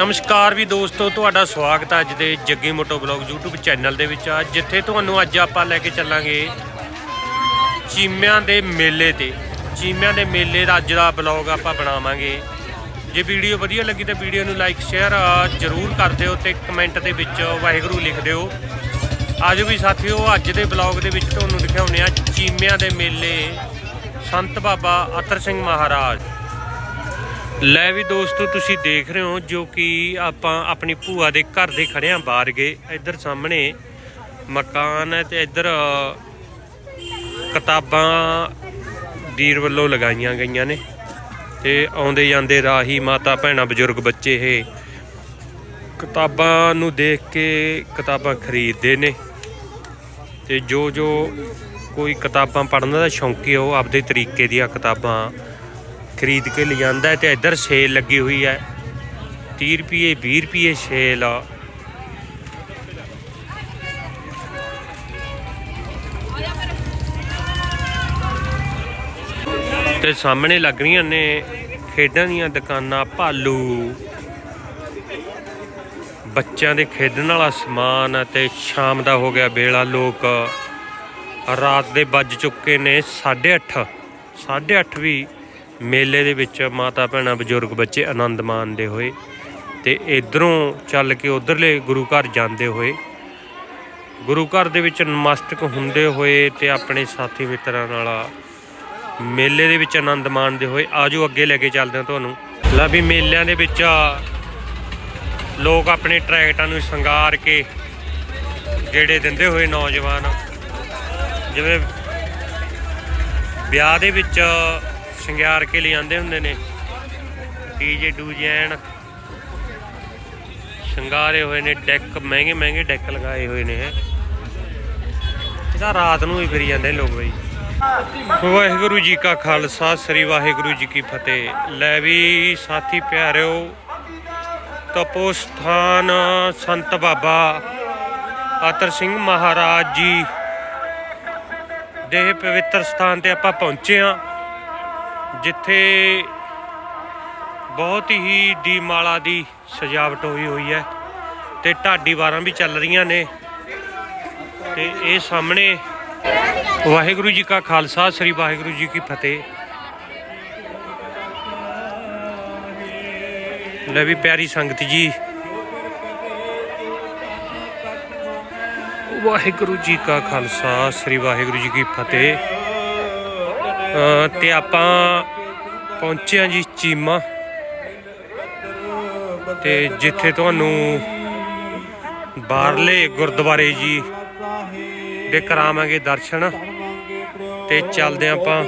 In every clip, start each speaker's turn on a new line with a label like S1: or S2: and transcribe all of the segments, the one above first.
S1: ਨਮਸਕਾਰ ਵੀ ਦੋਸਤੋ, ਤੁਹਾਡਾ ਸਵਾਗਤ ਹੈ ਅੱਜ ਦੇ Jaggi moto blog YouTube channel ਦੇ ਵਿੱਚ। ਆ ਜਿੱਥੇ ਤੁਹਾਨੂੰ ਅੱਜ ਆਪਾਂ ਲੈ ਕੇ ਚੱਲਾਂਗੇ ਚੀਮਿਆਂ ਦੇ ਮੇਲੇ ਤੇ। ਚੀਮਿਆਂ ਦੇ ਮੇਲੇ ਦਾ ਅੱਜ ਦਾ ਬਲੌਗ ਆਪਾਂ ਬਣਾਵਾਂਗੇ। ਜੇ ਵੀਡੀਓ ਵਧੀਆ ਲੱਗੀ ਤਾਂ ਵੀਡੀਓ ਨੂੰ ਲਾਈਕ, ਸ਼ੇਅਰ ਜਰੂਰ ਕਰ ਦਿਓ ਤੇ ਕਮੈਂਟ ਦੇ ਵਿੱਚ ਵਾਹਿਗੁਰੂ ਲਿਖ ਦਿਓ। ਆਜੋ ਵੀ ਸਾਥੀਓ, ਅੱਜ ਦੇ ਬਲੌਗ ਦੇ ਵਿੱਚ ਤੁਹਾਨੂੰ ਦਿਖਾਉਂਦੇ ਆ ਚੀਮਿਆਂ ਦੇ ਮੇਲੇ। ਸੰਤ ਬਾਬਾ ਅਤਰ ਸਿੰਘ ਮਹਾਰਾਜ। ਲੈ ਵੀ ਦੋਸਤੋ, ਤੁਸੀਂ ਦੇਖ ਰਹੇ ਹੋ ਜੋ ਕਿ ਆਪਾਂ ਆਪਣੀ ਭੂਆ ਦੇ ਘਰ ਦੇ ਖੜਿਆਂ ਬਾਹਰ ਗਏ। ਇੱਧਰ ਸਾਹਮਣੇ ਮਕਾਨ ਹੈ ਤੇ ਇੱਧਰ ਕਿਤਾਬਾਂ ਵੀਰ ਵੱਲੋਂ ਲਗਾਈਆਂ ਗਈਆਂ ਨੇ ਤੇ ਆਉਂਦੇ ਜਾਂਦੇ ਰਾਹੀ ਮਾਤਾ ਭੈਣਾਂ ਬਜ਼ੁਰਗ ਬੱਚੇ ਇਹ ਕਿਤਾਬਾਂ ਨੂੰ ਦੇਖ ਕੇ ਕਿਤਾਬਾਂ ਖਰੀਦਦੇ ਨੇ ਤੇ ਜੋ ਜੋ ਕੋਈ ਕਿਤਾਬਾਂ ਪੜ੍ਹਨ ਦਾ ਸ਼ੌਂਕੀ ਹੈ ਉਹ ਆਪਦੇ ਤਰੀਕੇ ਦੀਆਂ ਕਿਤਾਬਾਂ ਖਰੀਦ ਕੇ ਲਿਆਂਦਾ ਹੈ ਤੇ ਇੱਧਰ ਸੇਲ ਲੱਗੀ ਹੋਈ ਹੈ। 30 ਰੁਪਏ 20 ਰੁਪਏ ਸੇਲ ਆ। ਤੇ ਸਾਹਮਣੇ ਲੱਗ ਰਹੀਆਂ ਨੇ ਖੇਡਾਂ ਦੀਆਂ ਦੁਕਾਨਾਂ ਭਾਲੂ। ਬੱਚਿਆਂ ਦੇ ਖੇਡਣ ਵਾਲਾ ਸਮਾਨ ਅਤੇ ਸ਼ਾਮ ਦਾ ਹੋ ਗਿਆ ਵੇਲਾ ਲੋਕ। ਰਾਤ ਦੇ ਵੱਜ ਚੁੱਕੇ ਨੇ 8:30 8:30 ਵੀ ਮੇਲੇ ਦੇ ਵਿੱਚ ਮਾਤਾ, ਭੈਣਾਂ, ਬਜ਼ੁਰਗ, ਬੱਚੇ ਆਨੰਦ ਮਾਣਦੇ ਹੋਏ ਤੇ ਇਧਰੋਂ ਚੱਲ ਕੇ ਉਧਰਲੇ ਗੁਰੂ ਘਰ ਜਾਂਦੇ ਹੋਏ। ਗੁਰੂ ਘਰ ਦੇ ਵਿੱਚ ਨਮਸਤਕ ਹੁੰਦੇ ਹੋਏ ਤੇ ਆਪਣੇ ਸਾਥੀ ਮਿੱਤਰਾਂ ਨਾਲ ਮੇਲੇ ਦੇ ਵਿੱਚ ਆਨੰਦ ਮਾਣਦੇ ਹੋਏ। ਆਜੋ ਅੱਗੇ ਲੈ ਕੇ ਚੱਲਦੇ ਹਾਂ ਤੁਹਾਨੂੰ। ਲਾ ਵੀ ਮੇਲਿਆਂ ਦੇ ਵਿੱਚ ਲੋਕ ਆਪਣੇ ਟਰੈਕਟਾਂ ਨੂੰ ਸ਼ਿੰਗਾਰ ਕੇ ਗੇੜੇ ਦਿੰਦੇ ਹੋਏ ਨੌਜਵਾਨ। ਜਿਵੇਂ ਵਿਆਹ ਦੇ ਵਿੱਚ ਸ਼ਿੰਗਾਰ ਕੇ ਲਿਆਂਦੇ ਹੁੰਦੇ ਨੇ। ਡੀਜੇ ਡੂਜੇ ਐਨ ਸ਼ਿੰਗਾਰੇ ਹੋਏ ਨੇ, ਡੈਕ, ਮਹਿੰਗੇ ਮਹਿੰਗੇ ਡੈਕ ਲਗਾਏ ਹੋਏ ਨੇ ਇਹ। ਇਹਦਾ ਰਾਤ ਨੂੰ ਹੀ ਫਿਰੀ ਜਾਂਦੇ ਲੋਕ ਬਈ। ਵਾਹਿਗੁਰੂ ਜੀ ਕਾ ਖਾਲਸਾ, ਸ੍ਰੀ ਵਾਹਿਗੁਰੂ ਜੀ ਕੀ ਫਤਿਹ। ਲੈ ਵੀ ਸਾਥੀ ਪਿਆਰਿਓ ਤਪੋ ਸਥਾਨ ਸੰਤ ਬਾਬਾ ਆਤਰ ਸਿੰਘ ਮਹਾਰਾਜ ਜੀ ਦੇ ਪਵਿੱਤਰ ਸਥਾਨ ਤੇ ਆਪਾਂ ਪਹੁੰਚੇ ਆ ਜਿੱਥੇ ਬਹੁਤ ਹੀ ਦੀਮਾਲਾ ਦੀ ਸਜਾਵਟ ਹੋਈ ਹੋਈ ਹੈ ਤੇ ਢਾਡੀ ਵਾਰਾਂ ਵੀ ਚੱਲ ਰਹੀਆਂ ਨੇ ਤੇ ਇਹ ਸਾਹਮਣੇ ਵਾਹਿਗੁਰੂ ਜੀ ਕਾ ਖਾਲਸਾ, ਸ੍ਰੀ ਵਾਹਿਗੁਰੂ ਜੀ ਕੀ ਫਤਿਹ। ਲੈ ਵੀ ਪਿਆਰੀ ਸੰਗਤ ਜੀ। ਵਾਹਿਗੁਰੂ ਜੀ ਕਾ ਖਾਲਸਾ, ਸ੍ਰੀ ਵਾਹਿਗੁਰੂ ਜੀ ਕੀ ਫਤਿਹ। ਤੇ ਆਪਾਂ ਪਹੁੰਚੇ ਹਾਂ ਜੀ ਚੀਮਾ। ਤੇ ਜਿੱਥੇ ਤੁਹਾਨੂੰ ਬਾਹਰਲੇ ਗੁਰਦੁਆਰੇ ਜੀ ਦੇ ਕਰਾਵਾਂਗੇ ਦਰਸ਼ਨ। ਤੇ ਚੱਲਦੇ ਆਪਾਂ।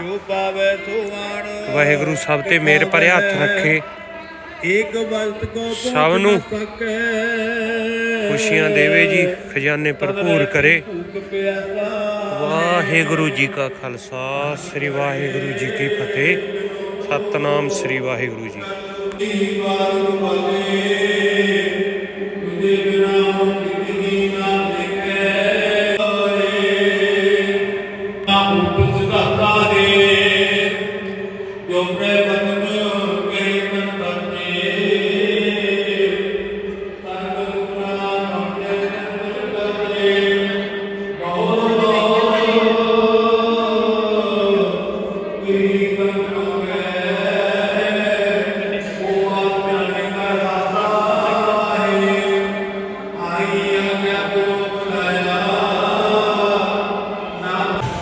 S2: ਜੋ ਪਾਵੇ ਸੁਆਣ
S1: ਵਾਹਿਗੁਰੂ ਸਭ ਤੇ ਮਿਹਰ ਭਰਿਆ ਹੱਥ ਰੱਖੇ।
S2: ਇੱਕ ਵਕਤ ਕੋ
S1: ਸਭ ਨੂੰ ਖੁਸ਼ੀਆਂ ਦੇਵੇ ਜੀ ਖਜ਼ਾਨੇ ਭਰਪੂਰ ਕਰੇ। ਵਾਹਿਗੁਰੂ ਜੀ ਕਾ ਖਾਲਸਾ ਸ੍ਰੀ ਵਾਹਿਗੁਰੂ ਜੀ ਕੀ ਫਤਿਹ। ਸਤਨਾਮ ਸ੍ਰੀ ਵਾਹਿਗੁਰੂ ਜੀ।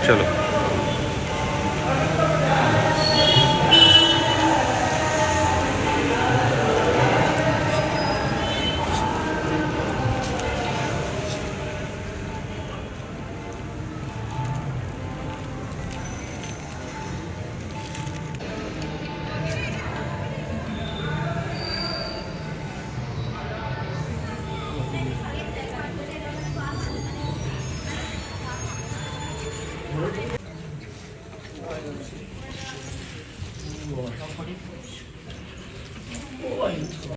S2: ਚਲੋ। Thank
S1: you.